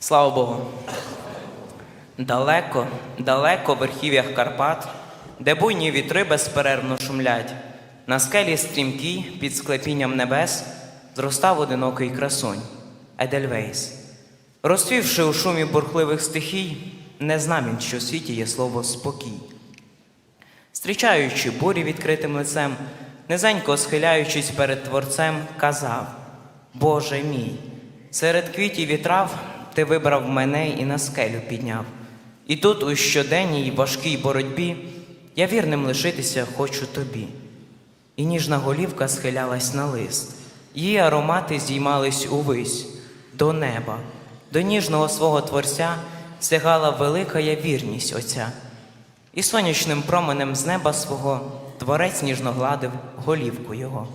Слава Богу. Далеко, далеко в верхів'ях Карпат, де буйні вітри безперервно шумлять, на скелі стрімкій під склепінням небес зростав одинокий красунь Едельвейс. Розцвівши у шумі бурхливих стихій, не знав він, що в світі є слово спокій. Зустрічаючи бурі відкритим лицем, низенько схиляючись перед Творцем, казав: Боже мій, серед квітів і трав ти вибрав мене і на скелю підняв. І тут, у щоденній важкій боротьбі, я вірним лишитися хочу тобі. І ніжна голівка схилялась на лист, її аромати здіймались увись до неба, до ніжного свого творця сягала велика я вірність Отця. І сонячним променем з неба свого творець ніжно гладив голівку його.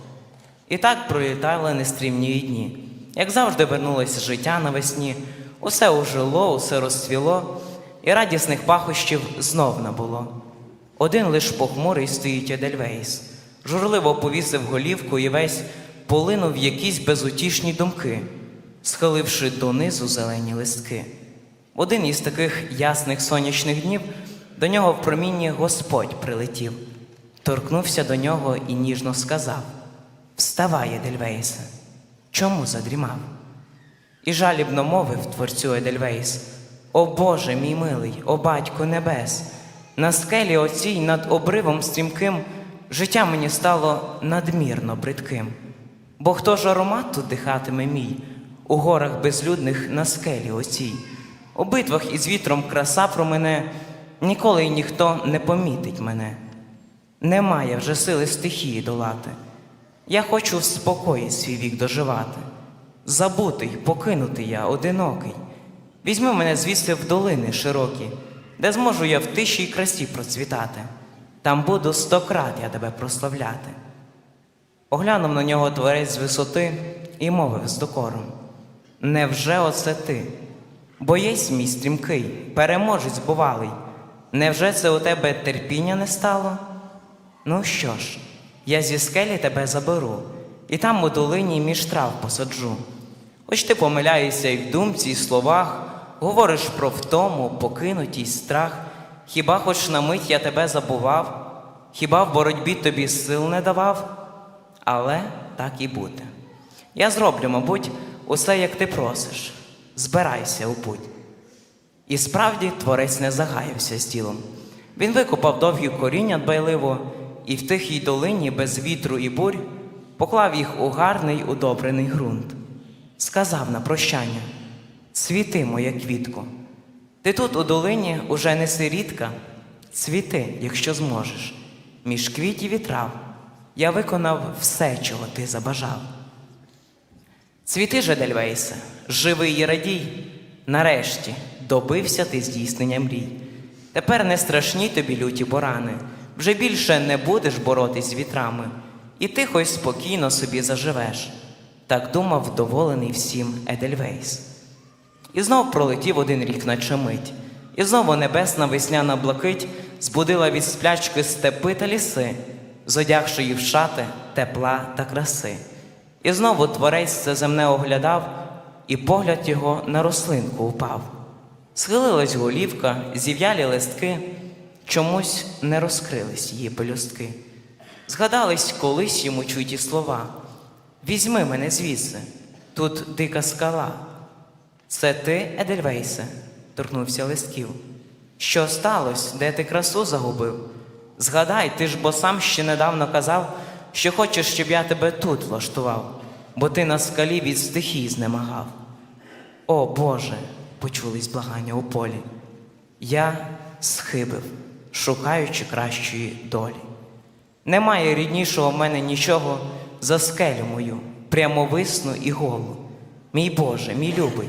І так пролітали нестрімні дні. Як завжди вернулось життя навесні, усе ожило, усе розцвіло, і радісних пахощів знов набуло. Один лиш похмурий стоїть Едельвейс, журливо повісив голівку і весь полинув якісь безутішні думки, схиливши донизу зелені листки. Один із таких ясних сонячних днів до нього в промінні Господь прилетів, торкнувся до нього і ніжно сказав: Вставай, Едельвейсе, чому задрімав? І жалібно мовив творцю Едельвейс: О Боже, мій милий, о батько небес, на скелі оцій над обривом стрімким життя мені стало надмірно бридким. Бо хто ж аромат тут дихатиме мій, у горах безлюдних на скелі оцій, у битвах із вітром краса про мене, ніколи й ніхто не помітить мене. Немає вже сили стихії долати. Я хочу в спокої свій вік доживати. Забутий, покинутий я, одинокий. Візьми мене звідси в долини широкі, де зможу я в тиші й красі процвітати. Там буду стократ я тебе прославляти. Оглянув на нього творець з висоти і мовив з докором: Невже оце ти? Боєць мій стрімкий, переможець бувалий. Невже це у тебе терпіння не стало? Ну що ж, я зі скелі тебе заберу, і там у долині між трав посаджу. Хоч ти помиляєшся і в думці, і словах, говориш про втому, покинутість, страх, хіба хоч на мить я тебе забував, хіба в боротьбі тобі сил не давав? Але так і буде. Я зроблю, мабуть, усе, як ти просиш. Збирайся у путь. І справді творець не загаявся з тілом. Він викопав довгі коріння дбайливо, і в тихій долині без вітру і бурь поклав їх у гарний удобрений ґрунт. Сказав на прощання: Цвіти, моя квітко. Ти тут у долині уже не сирітка, цвіти, якщо зможеш. Між квітів і трав я виконав все, чого ти забажав. Цвіти же, Дельвейсе, живий і радій, нарешті добився ти здійснення мрій. Тепер не страшні тобі люті борани, вже більше не будеш боротись з вітрами, і тихо й спокійно собі заживеш. Так думав вдоволений всім Едельвейс. І знов пролетів один рік наче мить, і знову небесна весняна блакить збудила від сплячки степи та ліси, зодягши їх в шати тепла та краси. І знову творець це земне оглядав, і погляд його на рослинку упав. Схилилась голівка, зів'ялі листки, чомусь не розкрились її пелюстки. Згадались колись йому чуті слова. Візьми мене звідси, тут дика скала. Це ти, Едельвейсе, торкнувся листків. Що сталося, де ти красу загубив? Згадай, ти ж бо сам ще недавно казав, що хочеш, щоб я тебе тут влаштував, бо ти на скалі від стихій знемагав. О Боже, почулись благання у полі. Я схибив, шукаючи кращої долі. Немає ріднішого в мене нічого за скелю мою, прямовисну і голу. Мій Боже, мій любий,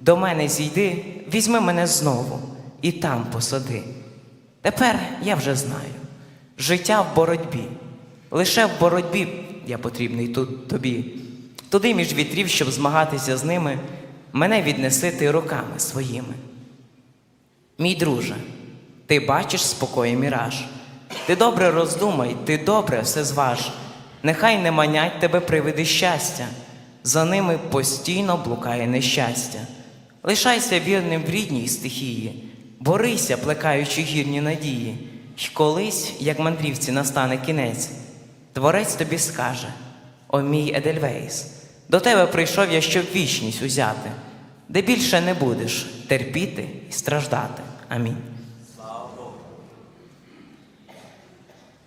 до мене зійди, візьми мене знову і там посади. Тепер я вже знаю. Життя в боротьбі. Лише в боротьбі я потрібний тут тобі. Туди між вітрів, щоб змагатися з ними, мене віднеси ти руками своїми. Мій друже, ти бачиш спокою міраж. Ти добре роздумай, ти добре все зваж. Нехай не манять тебе привиди щастя, за ними постійно блукає нещастя. Лишайся вірним в рідній стихії, борися, плекаючи гірні надії, й колись, як мандрівці настане кінець, творець тобі скаже: О мій Едельвейс, до тебе прийшов я, щоб вічність узяти, де більше не будеш терпіти і страждати. Амінь.